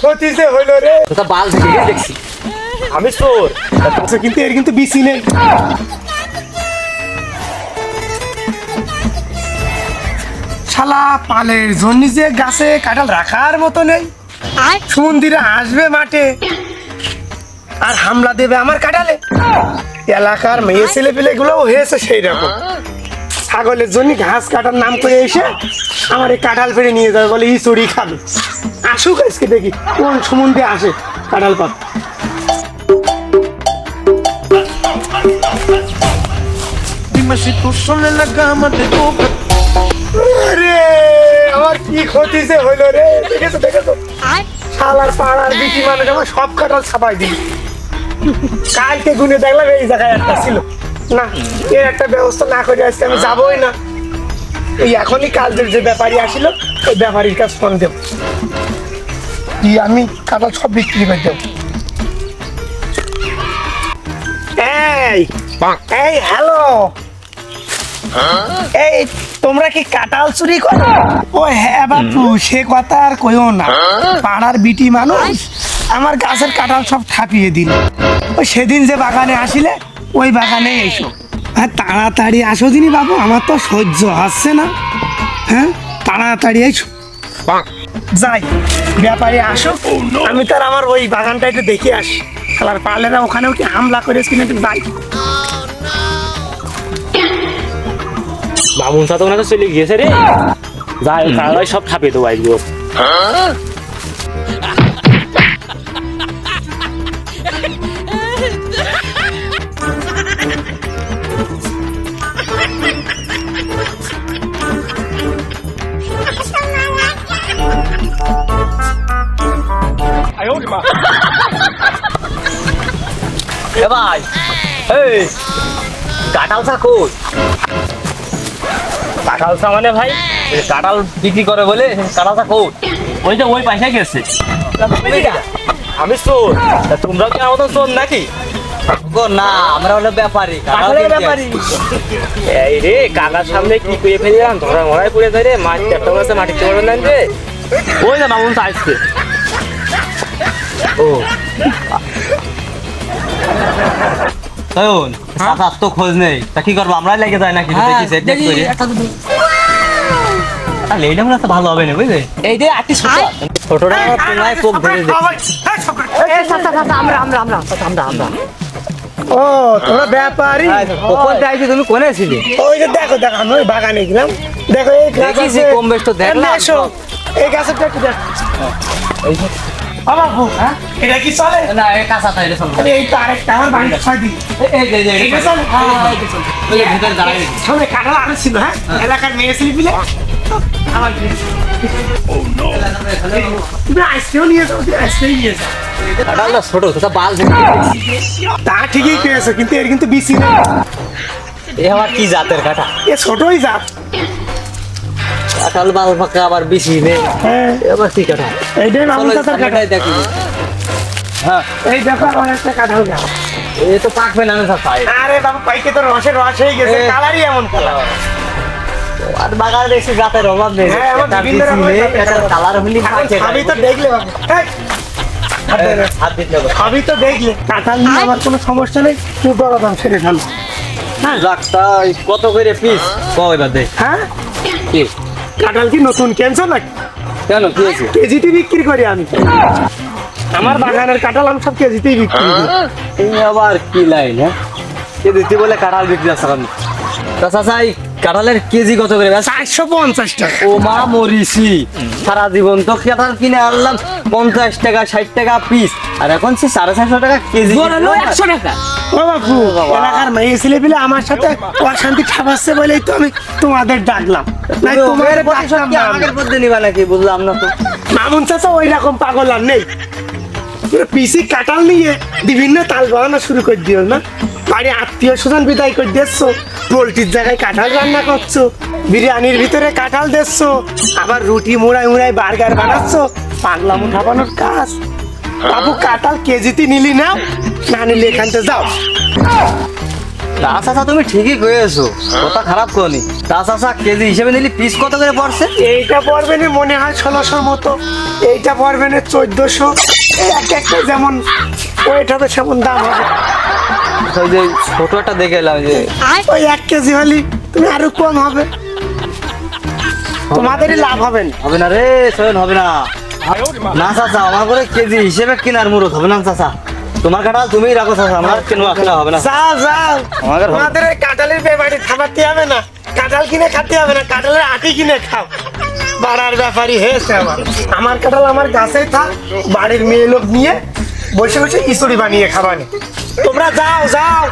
ক্ষতি যে হইল রে। তোটা বাল থেকে দেখছি। আমি চোর। আচ্ছা কিন্তু এর কিন্তু বিসি নেই। শালা পালের জন্য যে গাছে কাঁঠাল রাখার মতো নেই। সুমন্দিরে আসবে মাঠে। আর হামলা দেবে আমার কাঁঠালে। এলাকার মেয়ে ছেলে পেলে গুলো হয়েছে সেই রকম ছাগলের জন্য ঘাস কাটার নাম করে এসে আমার এই কাঁঠাল ফেরে নিয়ে যাবে বলে ই চড়ি খাবে। আসুক আজকে দেখি। কোন সমুদ্রে আসে কাঁঠাল পাত। আমার কি হইল রে? দেখেছ দেখেছ? শালার পাড়ার বিটি মানুষ আমার সব কাঁঠাল ছাপাই দিল। কালকে গুনে দেখলাম এই জায়গায় একটা ছিল। না এর একটা ব্যবস্থা না করে আজকে আমি যাবোই না। এই এখনই কালদের যে ব্যাপারী আসিল ওই ব্যাপারীর কাছে ফোন দেব। কি আমি কাঁঠাল সব বিক্রি করে দেব। এই এই হ্যালো এই তোমরা কি কাটাল চুরি করো? ও হ্যাঁ বাপু সে কথা আর কইও না। পাড়ার বিটি মানুষ আমার গাছের কাঁঠাল সব ঠাপিয়ে দিল। ওই সেদিন যে বাগানে আসিলে ওই বাগানে এসো। হ্যাঁ তাড়াতাড়ি আসো দিনি বাবু আমার তো সহ্য হচ্ছে না। হ্যাঁ তাড়াতাড়ি এসো। যাই ব্যাপারে আসো। আমি তার আমার ওই বাগানটা একটু দেখে আসি। খেলার পালেরা ওখানেও কি হামলা করেছে কিনা একটু যাই। বাবুন সাথে ওনাকে চলে গিয়েছে রে। যাই তারাই সব খাপে দেবো আজকে ভাই। এই কাঁঠাল চা কই? কাঁঠাল চা মানে ভাই কাঁঠাল বিক্রি করে বলে কাঁঠাল চা কই? ওই যে ওই পয়সা গেছে। আমি চোর। তা তোমরাও কি আমার চোর নাকি? গো না আমরা হলো ব্যাপারী ব্যাপারী। এই রে কাকার সামনে কি করে ফেললাম? ধরা মরাই পড়ে যায় রে মাছ চারটা মাসে মাটি চড়বে না রে ওই না মামুন আসছে। ও। তয়ন সাতার তো খোঁজ নেই। তা কি করব? আমরাই লেগে যায় নাকি? দেখি সেট দেখ করে? তাহলে এটা মনে হচ্ছে ভালো হবে না বুঝলে? এই রে আটটি ছোট। ছোটটা তোমায় পোক ধরে দেখি। আমরা আমরা আমরা আমরা আমরা। ও তোরা ব্যাপারী। কখন চাইছি তুমি? কোনে ছিলে? ওই যে দেখো দেখো আমি ওই বাগানে গেলাম। দেখো এই গাছ। কম বেশ তো দেখলাম। এই গাছেরটা একটু দেখ। বাবু, হ্যাঁ? এটা কি চলে? না এই কাঁচা তাই চলো এই তো আরেকটা আমার বাড়িতে ছয় দিন। এই যে এই যে এটা চলে? ওই যে ভিতরে দাঁড়াই রেখেছি। সামনে আরও ছিল হ্যাঁ? এলাকার মেয়ে ছেলে আমার তুমি আইসক্রিম নিয়ে যাও তুমি আইসক্রিম নিয়ে যাও। কাঁঠালটা ছোট তোটা বাল তা ঠিকই পেয়েছ কিন্তু এর কিন্তু বিসি নেই এ আবার কি জাতের কাঁঠা এ ছোটই জাত। কাঁঠাল বাল ফাঁকা আবার বেশি নেই। হ্যাঁ। এ আবার কি কাঁঠা এইটাই মামুন চাচার কাঁঠাল দেখি। হ্যাঁ। এই দেখো আমার একটা কাঁঠাল গাছ। এ তো পাকবে না না চাচা আরে বাবু পাইকে তো রসে রস হয়ে গেছে। কালারই এমন কালার। আর বাগানে জাতের অভাব নেই। হ্যাঁ। কালার হলি আমি তো দেখলে আমি তো দেখলে। কাঁঠাল নিয়ে আমার কোনো সমস্যা নেই। তুই বড় দাম ছেড়ে ফেল। যাকটা কত করে পিস এবার দে। হ্যাঁ? কাঁঠাল কি নতুন কেনছো নাকি? কেন কি হয়েছে? কেজিতে বিক্রি করি আমি। আমার বাগানের কাঁঠাল আমি সব কেজিতেই বিক্রি করি। এই আবার কি লাইন হ্যাঁ? কে দিতে বলে কাঁঠাল বিক্রি আছে এখন। তা চাচা এই কাঁঠালের কেজি কত করে? চারশো পঞ্চাশ টাকা। ও মা মরিসি সারা জীবন তো কাঁঠাল কিনে আনলাম। পঞ্চাশ টাকা ষাট টাকা পিস আর এখন সে সাড়ে চারশো টাকা কেজি একশো টাকা। ও বাপু এলাকার মেয়ে ছেলে পেলে আমার সাথে অশান্তি ছাপাচ্ছে বলেই তো আমি তোমাদের ডাকলাম। নাই তোমাদের ডাকলাম না আমাদের মধ্যে নিবা নাকি বুঝলাম না তো। মামুন চাচা ওই রকম পাগল আর নেই। পিসি কাটাল নিয়ে বিভিন্ন তাল বাগানো শুরু করে দিও না। বাড়ি আত্মীয় স্বজন বিদায় করে দিচ্ছ পোলট্রির জায়গায় কাঁঠাল রান্না করছ। বিরিয়ানির ভিতরে কাঁঠাল দিচ্ছ আবার রুটি মুড়াই মুড়াই বার্গার বানাচ্ছ। পাগলা মুঠাবানোর কাজ। বাবু কাঁঠাল কেজিতে নিলি না? না নিলে এখান থেকে যাও। তা চাচা তুমি ঠিকই কয়েছো। কথা খারাপ করনি। তা চাচা কেজি হিসেবে নিলি পিস কত করে পড়ছে? এইটা পড়বে না মনে হয় ষোলোশোর মতো। এইটা পড়বে না চোদ্দশো। এই এক একটা যেমন ওয়েট হবে সেমন দাম হবে। ওই যে ছোট একটা দেখে এলাম যে। ওই এক কেজি হলি তুমি আরও কম হবে। তোমাদেরই লাভ হবে না। হবে না রে সয়ন হবে না। না চাচা আমার করে কেজি হিসেবে কেনার মুরত হবে না চাচা। তোমার কাটা তুমি রাখো চাচা আমার কেন হবে না। যাও যাও আমাদের কাঁঠালের বেবাড়ি খাবারতে হবে না। কাঁঠাল কিনে খাতে হবে না কাঁঠালের আটি কিনে খাও। বাড়ার ব্যাপারই হয়েছে আমার। আমার কাঁঠাল আমার গাছেই থাক বাড়ির মেয়ে লোক নিয়ে বসে বসে ইসুড়ি বানিয়ে খাবানি। তোমরা যাও যাও।